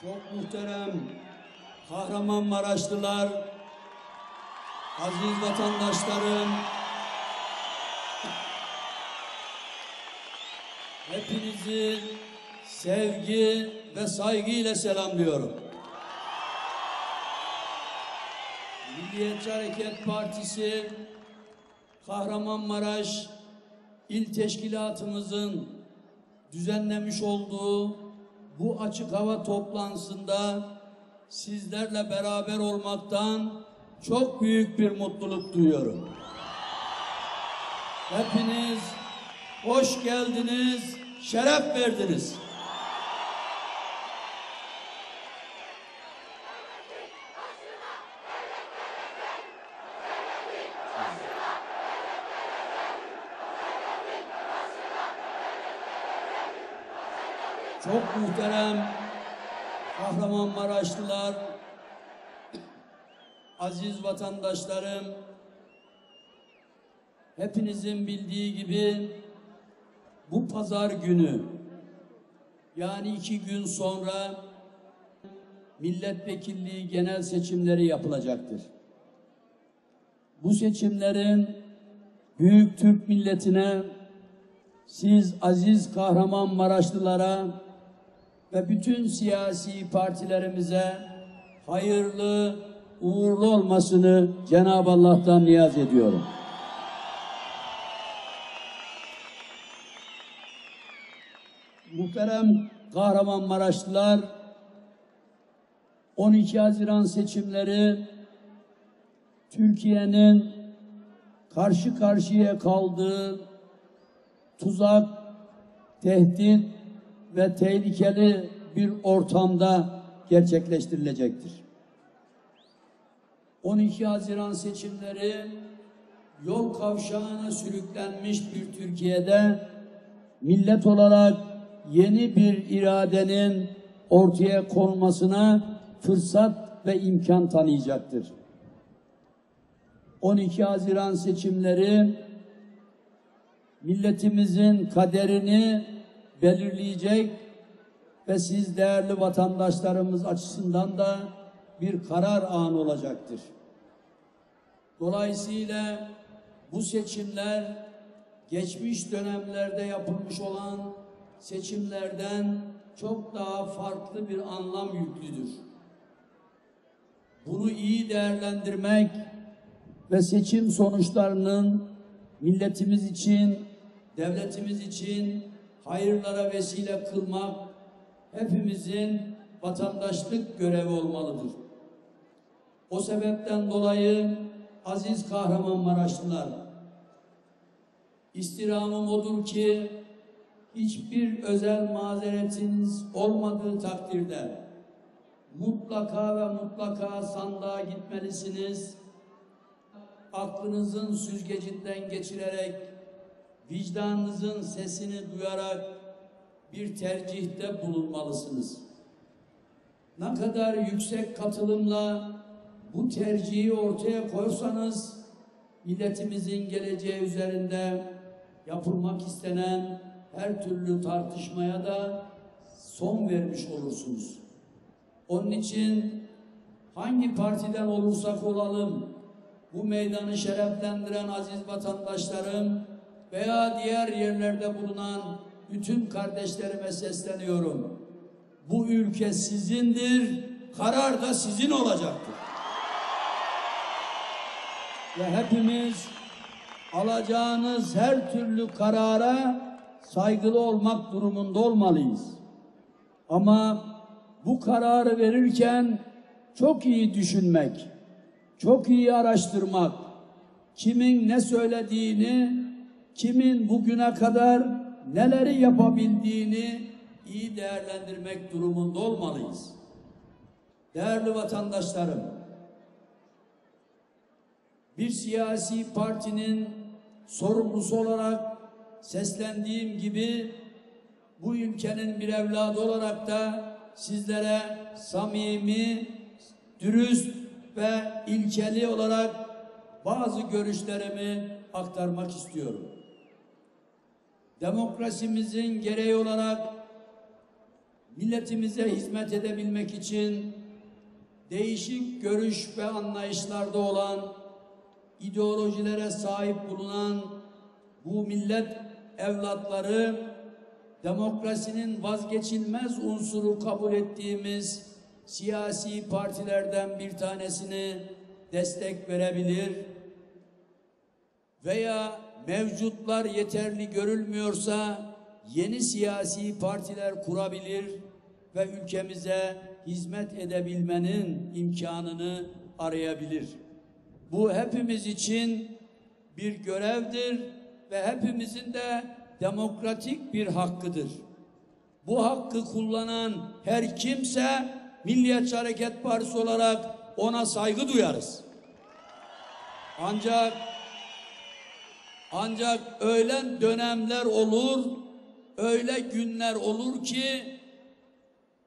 Çok muhterem Kahramanmaraşlılar, aziz vatandaşlarım, hepinizi sevgi ve saygıyla selamlıyorum. Milliyetçi Hareket Partisi Kahramanmaraş İl Teşkilatımızın düzenlemiş olduğu bu açık hava toplantısında sizlerle beraber olmaktan çok büyük bir mutluluk duyuyorum. Hepiniz hoş geldiniz, şeref verdiniz. Çok muhterem Kahramanmaraşlılar, aziz vatandaşlarım, hepinizin bildiği gibi bu pazar günü yani iki gün sonra milletvekilliği genel seçimleri yapılacaktır. Bu seçimlerin büyük Türk milletine siz aziz Kahramanmaraşlılara ve bütün siyasi partilerimize hayırlı, uğurlu olmasını Cenab-ı Allah'tan niyaz ediyorum. Muhterem Kahramanmaraşlılar 12 Haziran seçimleri Türkiye'nin karşı karşıya kaldığı tuzak, tehdit ve tehlikeli bir ortamda gerçekleştirilecektir. 12 Haziran seçimleri yol kavşağına sürüklenmiş bir Türkiye'de millet olarak yeni bir iradenin ortaya konmasına fırsat ve imkan tanıyacaktır. 12 Haziran seçimleri milletimizin kaderini belirleyecek ve siz değerli vatandaşlarımız açısından da bir karar anı olacaktır. Dolayısıyla bu seçimler geçmiş dönemlerde yapılmış olan seçimlerden çok daha farklı bir anlam yüklüdür. Bunu iyi değerlendirmek ve seçim sonuçlarının milletimiz için, devletimiz için hayırlara vesile kılmak hepimizin vatandaşlık görevi olmalıdır. O sebepten dolayı aziz Kahramanmaraşlılar, istirhamım odur ki hiçbir özel mazeretiniz olmadığı takdirde mutlaka ve mutlaka sandığa gitmelisiniz. Aklınızın süzgecinden geçirerek, vicdanınızın sesini duyarak bir tercihte bulunmalısınız. Ne kadar yüksek katılımla bu tercihi ortaya koysanız, milletimizin geleceği üzerinde yapılmak istenen her türlü tartışmaya da son vermiş olursunuz. Onun için hangi partiden olursak olalım, bu meydanı şereflendiren aziz vatandaşlarım veya diğer yerlerde bulunan bütün kardeşlerime sesleniyorum. Bu ülke sizindir, karar da sizin olacaktır. Ve hepimiz alacağınız her türlü karara saygılı olmak durumunda olmalıyız. Ama bu kararı verirken çok iyi düşünmek, çok iyi araştırmak, kimin ne söylediğini, kimin bugüne kadar neleri yapabildiğini iyi değerlendirmek durumunda olmalıyız. Değerli vatandaşlarım, bir siyasi partinin sorumlusu olarak seslendiğim gibi bu ülkenin bir evladı olarak da sizlere samimi, dürüst ve ilkeli olarak bazı görüşlerimi aktarmak istiyorum. Demokrasimizin gereği olarak milletimize hizmet edebilmek için değişik görüş ve anlayışlarda olan, ideolojilere sahip bulunan bu millet evlatları demokrasinin vazgeçilmez unsuru kabul ettiğimiz siyasi partilerden bir tanesini destek verebilir veya mevcutlar yeterli görülmüyorsa yeni siyasi partiler kurabilir ve ülkemize hizmet edebilmenin imkanını arayabilir. Bu hepimiz için bir görevdir ve hepimizin de demokratik bir hakkıdır. Bu hakkı kullanan her kimse Milliyetçi Hareket Partisi olarak ona saygı duyarız. Ancak ancak öyle dönemler olur, öyle günler olur ki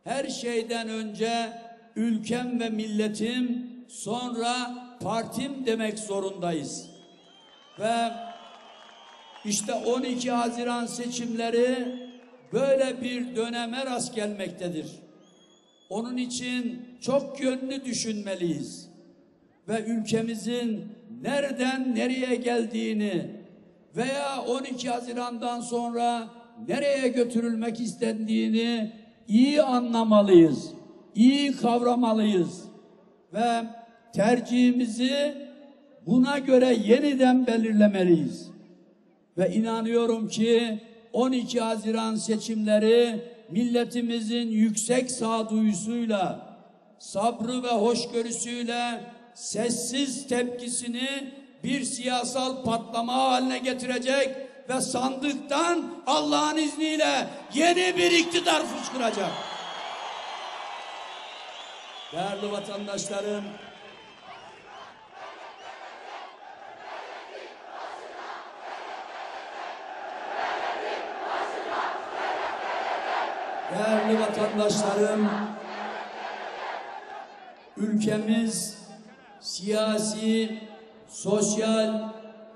her şeyden önce ülkem ve milletim, sonra partim demek zorundayız. Ve işte 12 Haziran seçimleri böyle bir döneme rast gelmektedir. Onun için çok yönlü düşünmeliyiz. Ve ülkemizin nereden nereye geldiğini veya 12 Haziran'dan sonra nereye götürülmek istendiğini iyi anlamalıyız. iyi kavramalıyız. Ve tercihimizi buna göre yeniden belirlemeliyiz. Ve inanıyorum ki 12 Haziran seçimleri milletimizin yüksek sağduyusuyla, sabrı ve hoşgörüsüyle sessiz tepkisini bir siyasal patlama haline getirecek ve sandıktan Allah'ın izniyle yeni bir iktidar fışkıracak. Değerli vatandaşlarım, Değerli vatandaşlarım, ülkemiz siyasi, sosyal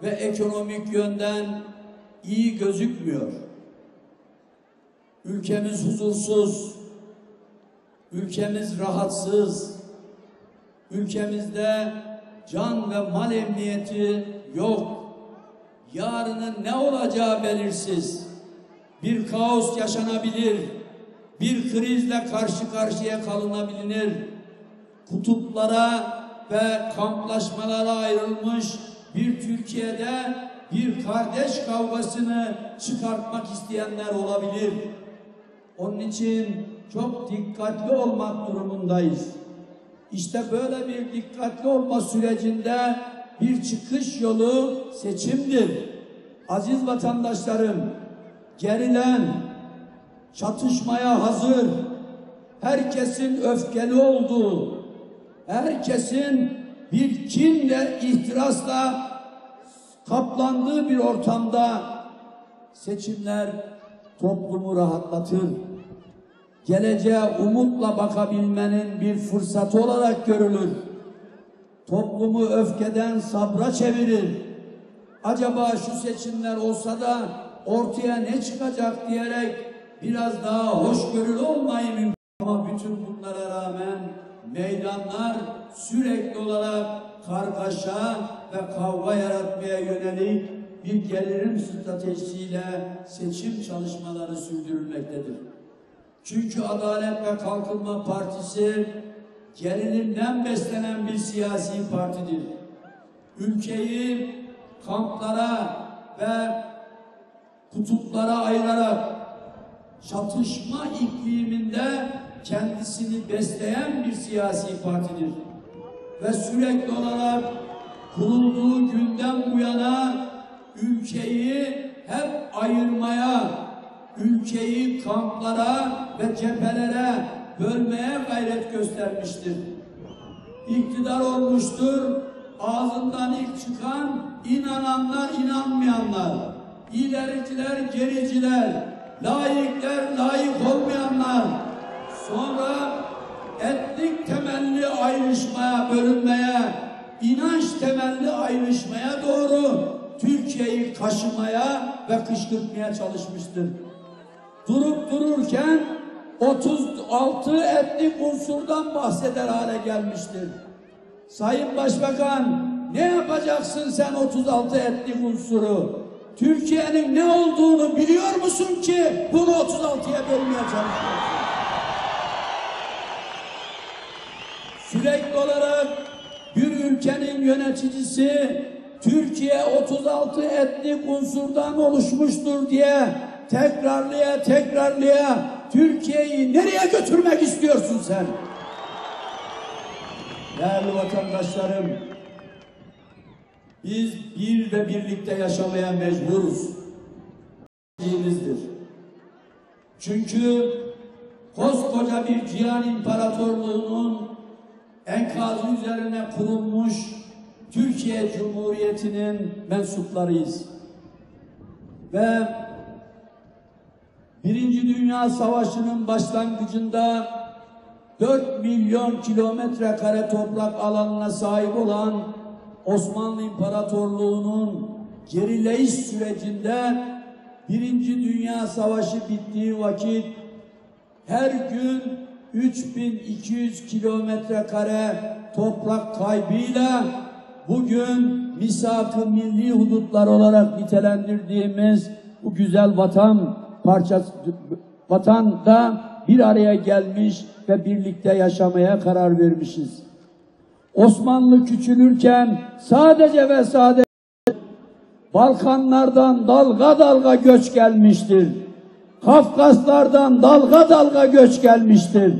ve ekonomik yönden iyi gözükmüyor. Ülkemiz huzursuz, ülkemiz rahatsız, ülkemizde can ve mal emniyeti yok. Yarının ne olacağı belirsiz. Bir kaos yaşanabilir bir krizle karşı karşıya kalınabilir. Kutuplara ve kamplaşmalara ayrılmış bir Türkiye'de bir kardeş kavgasını çıkartmak isteyenler olabilir. Onun için çok dikkatli olmak durumundayız. İşte böyle bir dikkatli olma sürecinde bir çıkış yolu seçimdir. Aziz vatandaşlarım, gerilen, çatışmaya hazır, herkesin öfkeli olduğu, herkesin bir kinle, ihtirasla kaplandığı bir ortamda seçimler toplumu rahatlatır. Geleceğe umutla bakabilmenin bir fırsatı olarak görülür. Toplumu öfkeden sabra çevirir. Acaba şu seçimler olsa da ortaya ne çıkacak diyerek biraz daha hoşgörülü olmayı mümkün. Ama bütün bunlara rağmen meydanlar sürekli olarak kargaşa ve kavga yaratmaya yönelik bir gelirim stratejisiyle seçim çalışmaları sürdürülmektedir. Çünkü Adalet ve Kalkınma Partisi gerilimden beslenen bir siyasi partidir. Ülkeyi kamplara ve kutuplara ayırarak çatışma ikliminde kendisini besleyen bir siyasi partidir. Ve sürekli olarak kurulduğu günden bu yana ülkeyi hep ayırmaya, ülkeyi kamplara ve cephelere bölmeye gayret göstermiştir. İktidar olmuştur, ağzından ilk çıkan inananlar, inanmayanlar, ilericiler, gericiler, laikler, layık olmayanlar, sonra etnik temelli ayrışmaya, bölünmeye, inanç temelli ayrışmaya doğru Türkiye'yi kaşımaya ve kışkırtmaya çalışmıştır. Durup dururken 36 etnik unsurdan bahseder hale gelmiştir. Sayın Başbakan ne yapacaksın sen 36 etnik unsuru? Türkiye'nin ne olduğunu biliyor musun ki bunu 36'ya bölmeye çalışıyorsun? Sürekli olarak bir ülkenin yöneticisi Türkiye 36 etnik unsurdan oluşmuştur diye tekrarlaya tekrarlaya Türkiye'yi nereye götürmek istiyorsun sen? Değerli vatandaşlarım, biz bir ve birlikte yaşamaya mecburuz. Çünkü koskoca bir cihan imparatorluğunun enkazı üzerine kurulmuş Türkiye Cumhuriyeti'nin mensuplarıyız. Ve Birinci Dünya Savaşı'nın başlangıcında 4 milyon kilometre kare toprak alanına sahip olan Osmanlı İmparatorluğu'nun gerileyiş sürecinde Birinci Dünya Savaşı bittiği vakit her gün 3200 kilometre kare toprak kaybıyla bugün misak-ı milli hudutlar olarak nitelendirdiğimiz bu güzel vatan parçası vatanda bir araya gelmiş ve birlikte yaşamaya karar vermişiz. Osmanlı küçülürken sadece ve sadece Balkanlardan dalga dalga göç gelmiştir. Kafkaslardan dalga dalga göç gelmiştir.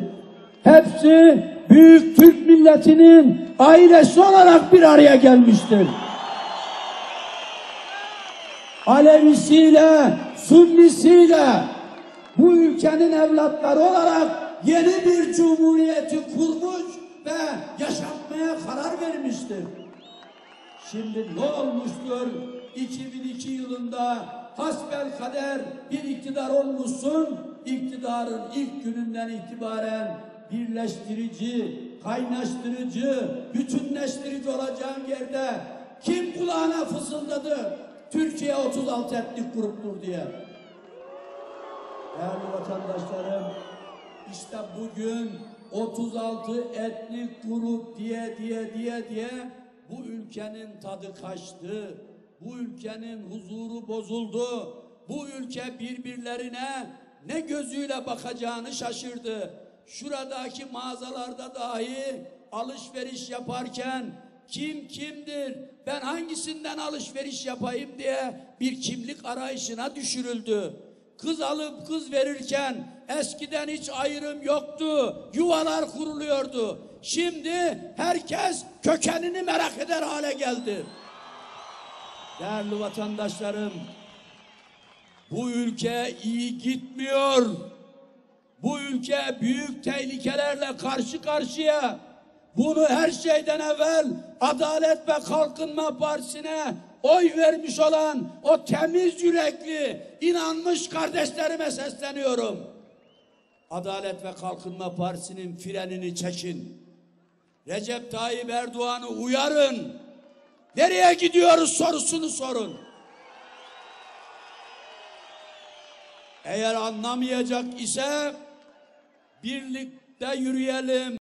Hepsi büyük Türk milletinin ailesi olarak bir araya gelmiştir. Alevisiyle, Sünnisiyle bu ülkenin evlatları olarak yeni bir cumhuriyeti kurmuş ve yaşatmaya karar vermiştir. Şimdi ne olmuştur? 2002 yılında hasbel kader bir iktidar olmuşsun. İktidarın ilk gününden itibaren birleştirici, kaynaştırıcı, bütünleştirici olacağın yerde kim kulağına fısıldadı? Türkiye 36 etnik gruptur diye. Değerli vatandaşlarım, işte bugün 36 etnik grup diye diye diye diye bu ülkenin tadı kaçtı. Bu ülkenin huzuru bozuldu. Bu ülke birbirlerine ne gözüyle bakacağını şaşırdı. Şuradaki mağazalarda dahi alışveriş yaparken kim kimdir, ben hangisinden alışveriş yapayım diye bir kimlik arayışına düşürüldü. Kız alıp kız verirken eskiden hiç ayrım yoktu. Yuvalar kuruluyordu. Şimdi herkes kökenini merak eder hale geldi. Değerli vatandaşlarım, bu ülke iyi gitmiyor. Bu ülke büyük tehlikelerle karşı karşıya. Bunu her şeyden evvel Adalet ve Kalkınma Partisi'ne oy vermiş olan o temiz yürekli, inanmış kardeşlerime sesleniyorum. Adalet ve Kalkınma Partisi'nin frenini çekin. Recep Tayyip Erdoğan'ı uyarın. Nereye gidiyoruz sorusunu sorun. Eğer anlamayacak ise birlikte yürüyelim.